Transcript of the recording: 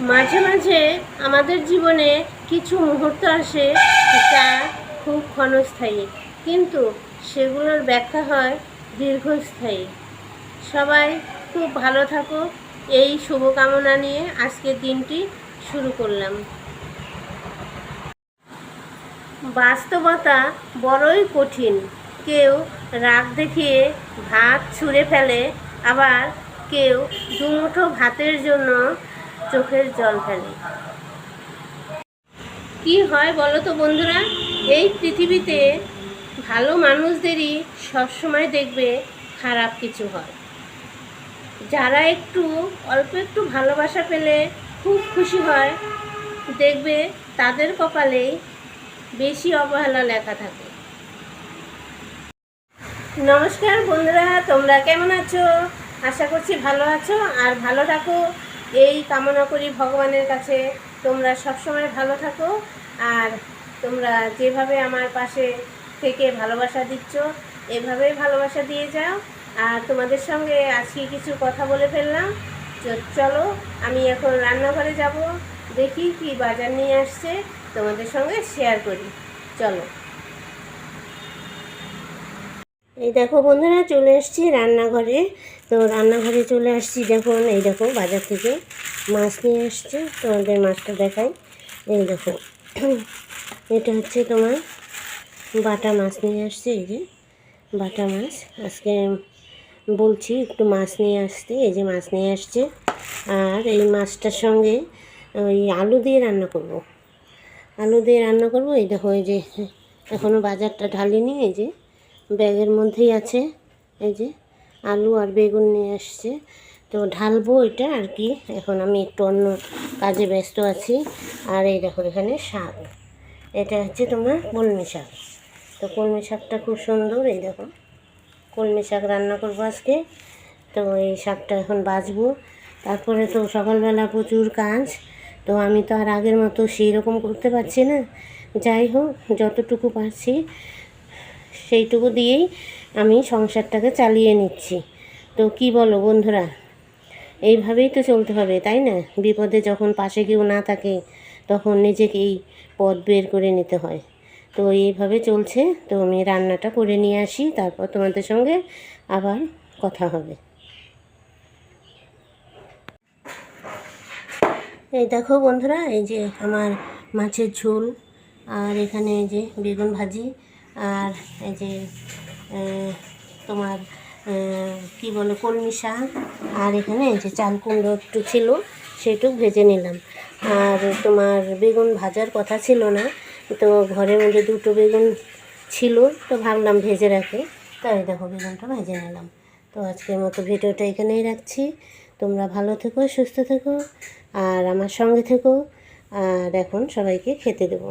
মাঝে মাঝে আমাদের জীবনে কিছু মুহূর্ত আসে যা খুব ক্ষণস্থায়ী। কিন্তু সেগুলোর ব্যাখ্যা হয় দীর্ঘস্থায়ী। সবাই খুব ভালো থাকো। এই শুভকামনা নিয়ে আজকের দিনটি শুরু করলাম। বাস্তবতা বড়ই কঠিন। কেউ রাগ দেখিয়ে ভাত ছুঁড়ে ফেলে, আবার কেউ দুমুঠো ভাতের জন্য চোখের জল ফেলে। কি হয় বলো তো বন্ধুরা? এই পৃথিবীতে ভালো মানুষদেরই সবসময় দেখবে খারাপ কিছু হয়। যারা একটু, অল্প একটু ভালোবাসা পেলে খুব খুশি হয়, দেখবে তাদের কপালেই বেশি অবহেলা লেখা থাকে। নমস্কার বন্ধুরা, তোমরা কেমন আছো? আশা করছি ভালো আছো, আর ভালো থাকো। এই কামনা করি ভগবানের কাছে। তোমরা সবসময় ভালো থাকো আর তোমরা যেভাবে আমার পাশে থেকে ভালোবাসা দিচ্ছ, এভাবেই ভালোবাসা দিয়ে যাও। আর তোমাদের সঙ্গে আজকে কিছু কথা বলে ফেললাম। চলো, আমি এখন রান্নাঘরে যাব। দেখি কি বাজার নিয়ে আসছে। তোমাদের সঙ্গে শেয়ার করি। চলো। এই দেখো বন্ধুরা, চলে এসেছি রান্নাঘরে। তো রান্নাঘরে চলে আসছি দেখুন এই দেখো, বাজার থেকে মাছ নিয়ে আসছে, তোমাদের মাছটা দেখাই। এই দেখো, এটা হচ্ছে তোমার বাটা মাছ নিয়ে আসছে, এই যে বাটা মাছ। আজকে বলছি একটু মাছ নিয়ে আসতে, এই যে মাছ নিয়ে আসছে। আর এই মাছটার সঙ্গে ওই আলু দিয়ে রান্না করব। আলু দিয়ে রান্না করব, এই দেখো, এই যে এখনও বাজারটা ঢালিনি, এই যে ব্যাগের মধ্যেই আছে, এই যে আলু আর বেগুন নিয়ে আসছে। তো ঢালবো এটা আর কি, এখন আমি একটু অন্য কাজে ব্যস্ত আছি। আর এই দেখো এখানে শাক, এটা হচ্ছে তোমার কলমি শাক। তো কলমি শাকটা খুব সুন্দর, এই দেখো। কলমি শাক রান্না করব আজকে, তো এই শাকটা এখন বাছবো তারপরে তো সকালবেলা প্রচুর কাজ, তো আমি তো আর আগের মতো সেই রকম করতে পারছি না। যাই হোক, যতটুকু পারছি সেইটুকু দিয়েই আমি সংসারটাকে চালিয়ে নিচ্ছি। তো কি বলো বন্ধুরা? এইভাবেই তো চলতে হবে, তাই না? বিপদে যখন পাশে কেউ না থাকে, তখন নিজেকেই পথ বের করে নিতে হয়। তো এইভাবে চলছে। তো আমি রান্নাটা করে নিয়ে আসি, তারপর তোমাদের সঙ্গে আবার কথা হবে। এই দেখো বন্ধুরা, এই যে আমার মাছের ঝোল আর এখানে এই যে বেগুন ভাজি আর এই যে তোমার কি বলে, কলমি শাক, আর এখানে এই যে চাল কুমড়ো একটু ছিল, সেটুক ভেজে নিলাম। আর তোমার বেগুন ভাজার কথা ছিল না, তো ঘরের মধ্যে দুটো বেগুন ছিল, তো ভাবলাম ভেজে রাখে। তাই দেখো, বেগুনটা ভেজে নিলাম। তো আজকের মতো ভিডিওটা এখানেই রাখছি। তোমরা ভালো থেকো, সুস্থ থেকো, আর আমার সঙ্গে থেকো, আর এখন সবাইকে খেতে দেবো।